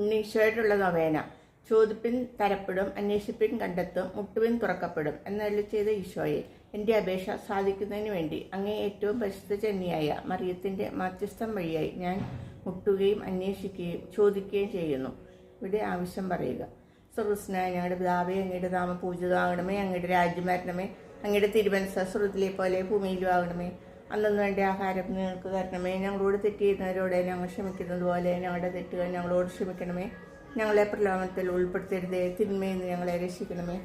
ഉണ്ണീശോയോടുള്ള നൊവേന. ചോദിപ്പിൻ തരപ്പെടും അന്വേഷിപ്പിൻ കണ്ടെത്തും മുട്ടുവിൻ തുറക്കപ്പെടും എന്നല്ല ചെയ്ത ഈശോയെ എന്റെ അപേക്ഷ സാധിക്കുന്നതിന് വേണ്ടി അങ്ങേ ഏറ്റവും പരിശുദ്ധ ചെന്നിയായ മറിയത്തിന്റെ മാധ്യസ്ഥം വഴിയായി ഞാൻ മുട്ടുകയും അന്വേഷിക്കുകയും ചോദിക്കുകയും ചെയ്യുന്നു. ഇവിടെ ആവശ്യം പറയുക. സർവസ്നായ ഞങ്ങളുടെ പിതാവേ അങ്ങയുടെ നാമം പൂജിതമാകണമേ അങ്ങയുടെ രാജ്യം വരണമേ അങ്ങയുടെ തിരുവനസ സ്രുതിലെ പോലെ ഭൂമിയിലും ആകണമേ. അന്നു വേണ്ട ആഹാരം നിങ്ങൾക്ക് തരണമേ. ഞങ്ങളോട് തെറ്റ് ചെയ്യുന്നവരോട് ഞങ്ങൾ ക്ഷമിക്കുന്നത് പോലെ ഞങ്ങളുടെ തെറ്റുകൾ ഞങ്ങളോട് ക്ഷമിക്കണമേ. ഞങ്ങളെ പ്രലോഭനത്തിൽ ഉൾപ്പെടുത്തരുതേ. തിന്മയിൽ നിന്ന് ഞങ്ങളെ രക്ഷിക്കണമേ.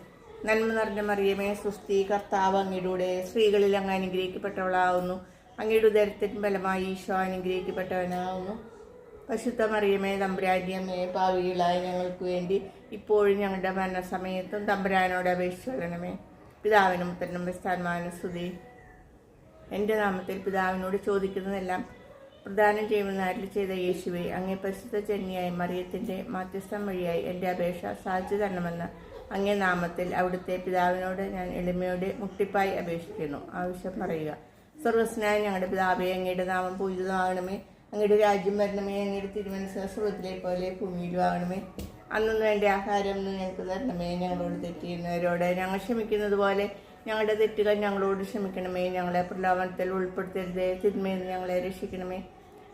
നന്മ നിറഞ്ഞ മറിയമേ സുസ്ഥി കർത്താവ് അങ്ങയുടെ സ്ത്രീകളിൽ അങ്ങ് അനുഗ്രഹിക്കപ്പെട്ടവളാവുന്നു. അങ്ങയുടെ ഉദരത്തിന് ബലമായി ഈശോ അനുഗ്രഹിക്കപ്പെട്ടവനാവുന്നു. പരിശുദ്ധ മറിയമേ തമ്പുരാജ്യമേ പാവികളായ ഞങ്ങൾക്ക് വേണ്ടി ഇപ്പോഴും ഞങ്ങളുടെ മരണസമയത്തും തമ്പുരാനോട് അപേക്ഷിക്കണമേ പിതാവിനും പുത്രനും പ്രസ്ഥാനമാനും സ്തുതി. എന്റെ നാമത്തിൽ പിതാവിനോട് ചോദിക്കുന്നതെല്ലാം പ്രദാനം ചെയ്യുമെന്ന് അരുളി ചെയ്ത യേശുവെ അങ്ങേ പരിശുദ്ധ ജന്യായി മറിയത്തിന്റെ മാധ്യസ്ഥം വഴിയായി എന്റെ അപേക്ഷ സാധിച്ചു തരണമെന്ന് അങ്ങേ നാമത്തിൽ അവിടുത്തെ പിതാവിനോട് ഞാൻ എളിമയോടെ മുട്ടിപ്പായി അപേക്ഷിക്കുന്നു. ആവശ്യം പറയുക. സർവസ്നായ ഞങ്ങളുടെ പിതാവെ അങ്ങയുടെ നാമം പൂജിതമാകണമേ. അങ്ങയുടെ രാജ്യം വരണമേ. അങ്ങയുടെ തിരുമനസ് പോലെ ഭൂമിയിലും ആകണമേ അന്നൊന്നും വേണ്ട ആഹാരം ഞങ്ങൾക്ക് തരണമേ. ഞങ്ങളോട് തെറ്റിയുന്നവരോട് ഞങ്ങൾ ക്ഷമിക്കുന്നത് പോലെ ഞങ്ങളുടെ തെറ്റുകൾ ഞങ്ങളോട് ക്ഷമിക്കണമേ ഞങ്ങളെ പ്രലോഭനത്തിൽ ഉൾപ്പെടുത്തരുതേ തിന്മയിൽ ഞങ്ങളെ രക്ഷിക്കണമേ.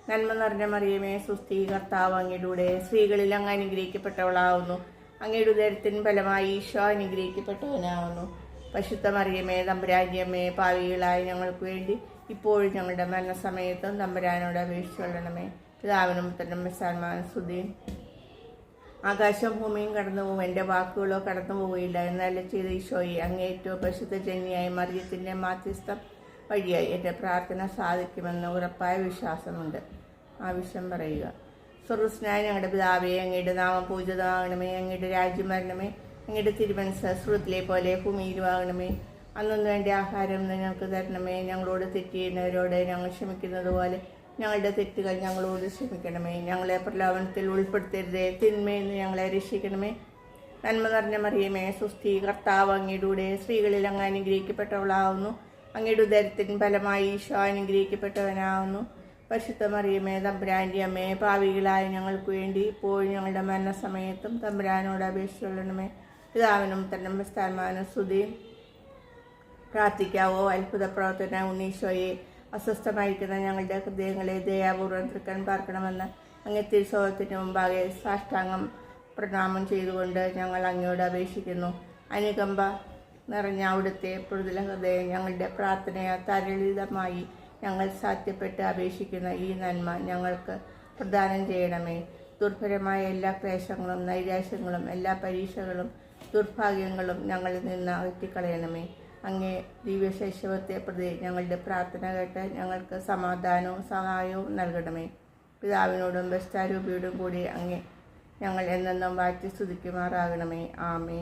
നന്മ നിറഞ്ഞ മറിയമേ സുസ്ഥി കർത്താവ് അങ്ങയുടെ സ്ത്രീകളിൽ അങ്ങ് അനുഗ്രഹിക്കപ്പെട്ടവളാവുന്നു. അങ്ങയുടെ ഉദരത്തിന് ഫലമായി ഈശോ അനുഗ്രഹിക്കപ്പെട്ടവനാവുന്നു. പശുദ്ധ മറിയമേ തമ്പുരാജ്യമേ പാവികളായ ഞങ്ങൾക്ക് വേണ്ടി ഇപ്പോഴും ഞങ്ങളുടെ മരണസമയത്തും തമ്പുരാനോട് അപേക്ഷിച്ചുകൊള്ളണമേ പിതാവിനും പുത്രനും സൽമാൻ സ്തുതിയും ആകാശം ഭൂമിയും കടന്നു പോകും. എന്റെ വാക്കുകളോ കടന്നു പോവുകയില്ല. എന്നല്ല ചെയ്ത ഈശോയെ അങ്ങേ ഏറ്റവും പ്രസിദ്ധ ജന്യായി മറിയത്തിന്റെ മാധ്യസ്ഥം വഴിയായി എന്റെ പ്രാർത്ഥന സാധിക്കുമെന്ന് ഉറപ്പായ വിശ്വാസമുണ്ട്. ആവശ്യം പറയുക. സ്വർഗസ്നായ ഞങ്ങളുടെ പിതാവേ അങ്ങയുടെ നാമം പൂജിതമാകണമേ. അങ്ങയുടെ രാജ്യം വരണമേ അങ്ങയുടെ തിരുമനസ് സുഹൃത്തിലെ പോലെ ഭൂമിയിലും ആകണമേ അന്നു വേണ്ട ആഹാരം ഞങ്ങൾക്ക് തരണമേ. ഞങ്ങളോട് തെറ്റ് ചെയ്യുന്നവരോട് ഞങ്ങൾ ക്ഷമിക്കുന്നത് പോലെ ഞങ്ങളുടെ തെറ്റുകൾ ഞങ്ങളോട് ക്ഷമിക്കണമേ. ഞങ്ങളെ പ്രലോഭനത്തിൽ ഉൾപ്പെടുത്തരുതേ. തിന്മയെന്ന് ഞങ്ങളെ രക്ഷിക്കണമേ. നന്മ നിറഞ്ഞ മറിയമേ സുസ്ഥി കർത്താവ് അങ്ങയുടെ സ്ത്രീകളിൽ അങ്ങ് അനുഗ്രഹിക്കപ്പെട്ടവളാവുന്നു. അങ്ങയുടെ ഉദരത്തിന് ഫലമായി ഈശോ അനുഗ്രഹിക്കപ്പെട്ടവനാവുന്നു. പരിശുദ്ധ മറിയമേ തമ്പുരാന്റെ അമ്മേ പാവികളായ ഞങ്ങൾക്ക് വേണ്ടി ഇപ്പോഴും ഞങ്ങളുടെ മരണസമയത്തും തമ്പുരാനോട് അപേക്ഷിച്ചുകൊള്ളണമേ പിതാവിനും തന്നെ സ്ഥാനമാനും സ്തുതിയും പ്രാർത്ഥിക്കാവോ. അത്ഭുത പ്രവർത്തന ഉണ്ണീശോയെ. അസ്വസ്ഥമായിരിക്കുന്ന ഞങ്ങളുടെ ഹൃദയങ്ങളെ ദയാപൂർവം തൃക്കൻ പാർക്കണമെന്ന് അങ്ങേ തിരുസോഹത്തിന് മുമ്പാകെ സാഷ്ടാംഗം പ്രണാമം ചെയ്തുകൊണ്ട് ഞങ്ങൾ അങ്ങയോട് അപേക്ഷിക്കുന്നു. അനുകമ്പ നിറഞ്ഞ അവിടുത്തെ മൃദുല ഹൃദയം ഞങ്ങളുടെ പ്രാർത്ഥനയാ തരളിതമായി ഞങ്ങൾ സാധ്യപ്പെട്ട് അപേക്ഷിക്കുന്ന ഈ നന്മ ഞങ്ങൾക്ക് പ്രദാനം ചെയ്യണമേ. ദുർഭരമായ എല്ലാ ക്ലേശങ്ങളും നൈരാശ്യങ്ങളും എല്ലാ പരീക്ഷകളും ദുർഭാഗ്യങ്ങളും ഞങ്ങളിൽ നിന്ന് അകറ്റിക്കളയണമേ. അങ്ങേ ദിവ്യശൈശവത്തെ പ്രതി ഞങ്ങളുടെ പ്രാർത്ഥന കേട്ട് ഞങ്ങൾക്ക് സമാധാനവും സഹായവും നൽകണമേ. പിതാവിനോടും ബസ്താരൂപിയോടും കൂടി അങ്ങേ ഞങ്ങൾ എന്നെന്നും വാറ്റി സ്തുതിക്കുമാറാകണമേ. ആമേ